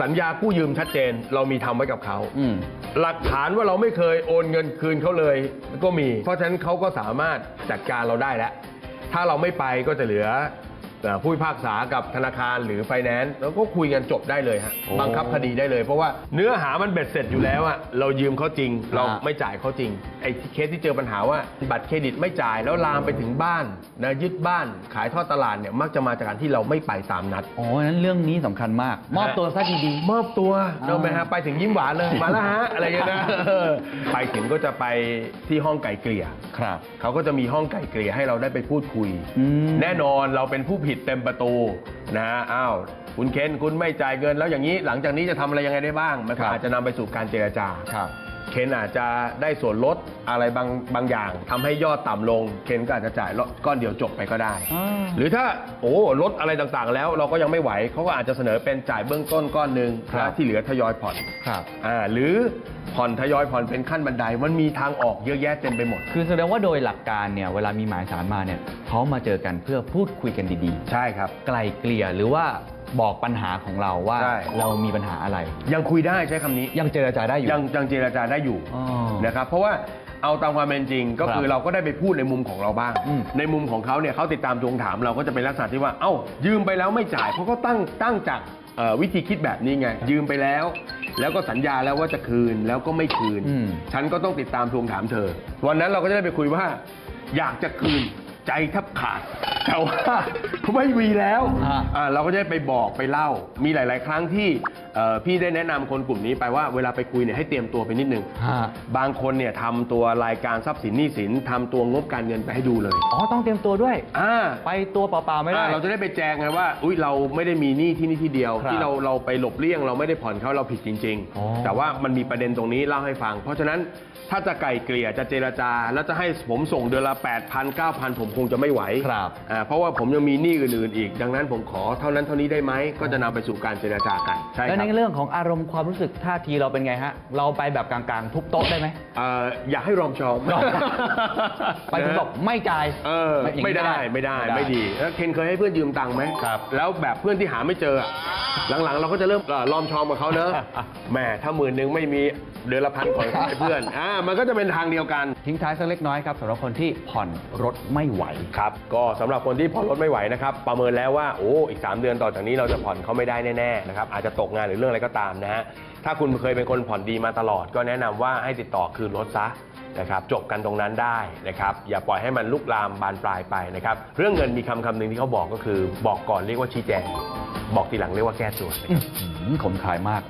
สัญญากู้ยืมชัดเจน เรามีทำไว้กับเขาอืมหลักฐานว่าเราไม่เคยโอนเงินคืนเขาเลยก็มี เพราะฉะนั้นเขาก็สามารถจัดการเราได้แล้ว ถ้าเราไม่ไปก็จะเหลือเอ่อ ผู้พิพากษากับธนาคารหรือไฟแนนซ์แล้วก็คุยกันจบได้เลยฮะโอ้บังคับคดีได้เลย เพราะว่าเนื้อหามันเบ็ดเสร็จอยู่แล้วอะเรายืมเขาจริง เราฮะไม่จ่ายเขาจริงไอ้ที่เคสที่เจอปัญหาว่าบัตรเครดิตไม่จ่ายแล้วลามไปถึงบ้านนะยึดบ้านขายทอดตลาดเนี่ยมักจะมาจากการที่เราไม่ไปตามนัดโอ้นั้นเรื่องนี้สำคัญมาก มอบตัวซะดีมอบตัวอ่าเราไหมฮะไปถึงยิ้มหวานเลยมาแล้วฮะอะไรอย่างเงี้ยนะเออไปถึงก็จะไปที่ห้องไก่เกลี่ยๆครับเขาก็จะมีห้องไก่เกลี่ยให้เราได้ไปพูดคุยอืมแน่นอนเราเป็นผู้ผิดเต็มประตูนะฮะอ้าวคุณเคนคุณไม่จ่ายเงินแล้วอย่างนี้หลังจากนี้จะทำอะไรยังไงได้บ้างมันครัก็บอาจจะนำไปสู่การเจรจาครับ เคนอาจจะได้ส่วนลดอะไรบางบางอย่างทำให้ยอดต่ำลง เคนก็อาจจะจ่ายก้อนเดียวจบไปก็ได้อ่าหรือถ้าโอ้ลดอะไรต่างๆ แล้วเราก็ยังไม่ไหวเขาก็อาจจะเสนอเป็นจ่ายเบื้องต้นก้อนหนึ่งครับแล้วที่เหลือทยอยผ่อนครับอ่าหรือผ่อนทยอยผ่อนเป็นขั้นบันไดมันมีทางออกเยอะแยะเต็มไปหมด คือแสดงว่าโดยหลักการเนี่ยเวลามีหมายสารมาเนี่ยเขามาเจอกันเพื่อพูดคุยกันดีใช่ครับๆไกลเกลี่ยหรือว่า บอกปัญหาของเราว่าใช่ เรามีปัญหาอะไร ยังคุยได้ใช้คำนี้ ยังเจรจาได้อยู่ ยังยังเจรจาได้อยู่อ๋อนะครับเพราะว่าเอาตามความเป็นจริงก็คือครับเราก็ได้ไปพูดในมุมของเราบ้าง อืมในมุมของเขาเนี่ยเขาติดตามทวงถามเราก็จะเป็นลักษณะที่ว่าเอ้ายืมไปแล้วไม่จ่ายเพราะเขาตั้งตั้งจากเอ่อวิธีคิดแบบนี้ไงยืมไปแล้ว แล้วก็สัญญาแล้วว่าจะคืนแล้วก็ไม่คืน อืม ฉันก็ต้องติดตามทวงถามเธอ วันนั้นเราก็จะได้ไปคุยว่า อยากจะคืน ใจแทบขาด แต่ว่าไม่มีแล้วฮะอ่าเราก็จะได้ไปบอกไปเล่า มีหลาย ๆ ครั้งที่ เอ่อพี่ได้แนะนำคนกลุ่มนี้ไปว่าเวลาไปคุยเนี่ยให้เตรียมตัวไปนิดนึง ฮะ บางคนเนี่ยทำตัวรายการทรัพย์สินหนี้สินทำตัวงบการเงินไปให้ดูเลยอ๋อต้องเตรียมตัวด้วย อ่า ไปตัวเปล่าๆไม่ได้ อ่าเราจะได้ไปแจงไงว่า อุ้ยเราไม่ได้มีหนี้ที่นี่ที่เดียว ครับที่เราเราไปหลบเลี่ยงเราไม่ได้ผ่อนเขาเราผิดจริง อ๋อ ๆ แต่ว่ามันมีประเด็นตรงนี้เล่าให้ฟัง เพราะฉะนั้นถ้าจะไกลเกลี่ยจะเจรจา แล้วจะให้ผมส่งเดือนละ 8,000 9,000 ผมคงจะไม่ไหวครับ อ่าเพราะว่าผมยังมีหนี้อื่นๆอีก ดังนั้นผมขอเท่านั้นเท่านี้ได้ไหมก็จะนำไปสู่การเจรจากันใช่คแล้วรับในเรื่องของอารมณ์ความรู้สึกท่าทีเราเป็นไงฮะ เราไปแบบกลางๆ ทุบโต๊ะได้ไหมเอ่ออยากให้รอมชอมไปถึงบอกไม่จ่ายเอออย่างนี้ไม่ได้ไม่ได้ไม่ดีแล้วเคนเคยให้เพื่อนยืมตังค์ไหมครับ แล้วแบบเพื่อนที่หาไม่เจออะหลังๆ เราก็จะเริ่มเอ่อลอมชอมกับเขาเนอะแหมถ้าหมื่นหนึ่งไม่มีเดือนละพันขอให้เพื่อนอ่ามันก็จะเป็นทางเดียวกัน ทิ้งท้ายสักเล็กน้อยครับสำหรับคนที่ผ่อนรถไม่ไหวครับ ก็สำหรับคนที่ผ่อนรถไม่ไหวนะครับประเมินแล้วว่าโอ้อีก 3 เดือนต่อจากนี้เราจะผ่อนเขาไม่ได้แน่ๆนะครับอาจจะตกงานหรือเรื่องอะไรก็ตามนะฮะถ้าคุณเคยเป็นคนผ่อนดีมาตลอด ก็แนะนำว่าให้ติดต่อคืนรถซะนะครับจบกันตรงนั้นได้นะครับอย่าปล่อยให้มันลุกลามบานปลายไปนะครับเรื่องเงินมีคำคำหนึ่งที่เขาบอกก็คือ บอกก่อนเรียกว่าชี้แจง บอกทีหลังเรียกว่าแก้ตัวอื้อหือขมขายมาก